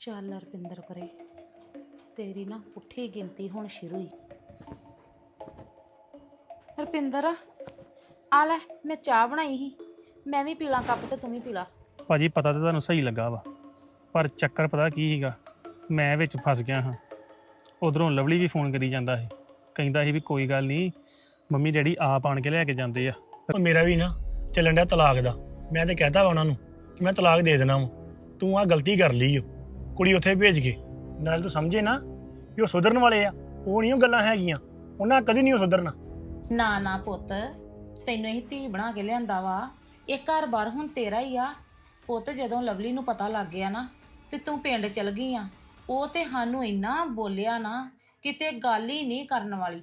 ਚੱਲ ਰਪਿੰਦਰ ਕਰੇ ਤੇਰੀ ਨਾ ਪੁੱਠੀ ਗਿਣਤੀ ਹੁਣ ਸ਼ੁਰੂ ਹੀ ਰਪਿੰਦਰ ਆ ਲੈ ਮੈਂ ਚਾਹ ਬਣਾਈ ਸੀ। ਮੈਂ ਵੀ ਪੀਲਾਂ ਕੱਪ ਤੇ ਤੂੰ ਵੀ ਪੀ ਲਾ। ਭਾਜੀ ਪਤਾ ਤਾਂ ਤੁਹਾਨੂੰ ਸਹੀ ਲੱਗਾ ਵਾ ਪਰ ਚੱਕਰ ਪਤਾ ਕੀ ਸੀਗਾ ਮੈਂ ਵਿੱਚ ਫਸ ਗਿਆ ਹਾਂ। ਉਧਰੋਂ ਲਵਲੀ ਵੀ ਫੋਨ ਕਰੀ ਜਾਂਦਾ ਸੀ। ਕਹਿੰਦਾ ਸੀ ਵੀ ਕੋਈ ਗੱਲ ਨਹੀਂ ਮੰਮੀ ਡੈਡੀ ਆਪ ਆਣ ਕੇ ਲੈ ਕੇ ਜਾਂਦੇ ਆ। ਉਹ ਮੇਰਾ ਵੀ ਨਾ ਚੱਲਣ ਡਿਆ ਤਲਾਕ ਦਾ। ਮੈਂ ਤੇ ਕਹਿਤਾ ਵਾ ਉਹਨਾਂ ਨੂੰ ਕਿ ਮੈਂ ਤਲਾਕ ਦੇ ਦੇਣਾ ਵਾ। ਤੂੰ ਆ ਗਲਤੀ ਕਰ ਲਈ ਓ। ਕੁੜੀ ਉੱਥੇ ਭੇਜ ਕੇ ਨਾਲ ਤੂੰ ਸਮਝੇ ਨਾ ਵੀ ਉਹ ਸੁਧਰਨ ਵਾਲੇ ਆ, ਉਹ ਨਹੀਂ ਉਹ ਗੱਲਾਂ ਹੈਗੀਆਂ। ਉਹਨਾਂ ਕਦੀ ਨਹੀਂ ਉਹ ਸੁਧਰਨਾ। ਨਾ ਨਾ ਪੁੱਤ, ਤੈਨੂੰ ਇਹ ਧੀ ਬਣਾ ਕੇ ਲਿਆਂਦਾ ਵਾ। ਇਹ ਘਰ-ਬਾਰ ਹੁਣ ਤੇਰਾ ਹੀ ਆ। ਪੁੱਤ, ਜਦੋਂ ਲਵਲੀ ਨੂੰ ਪਤਾ ਲੱਗ ਗਿਆ ਨਾ ਕਿ ਤੂੰ ਪਿੰਡ ਚਲ ਗਈ ਆ, ਉਹ ਤੇ ਸਾਨੂੰ ਇੰਨਾ ਬੋਲਿਆ ਨਾ, ਕਿਤੇ ਗੱਲ ਹੀ ਨਹੀਂ ਕਰਨ ਵਾਲੀ।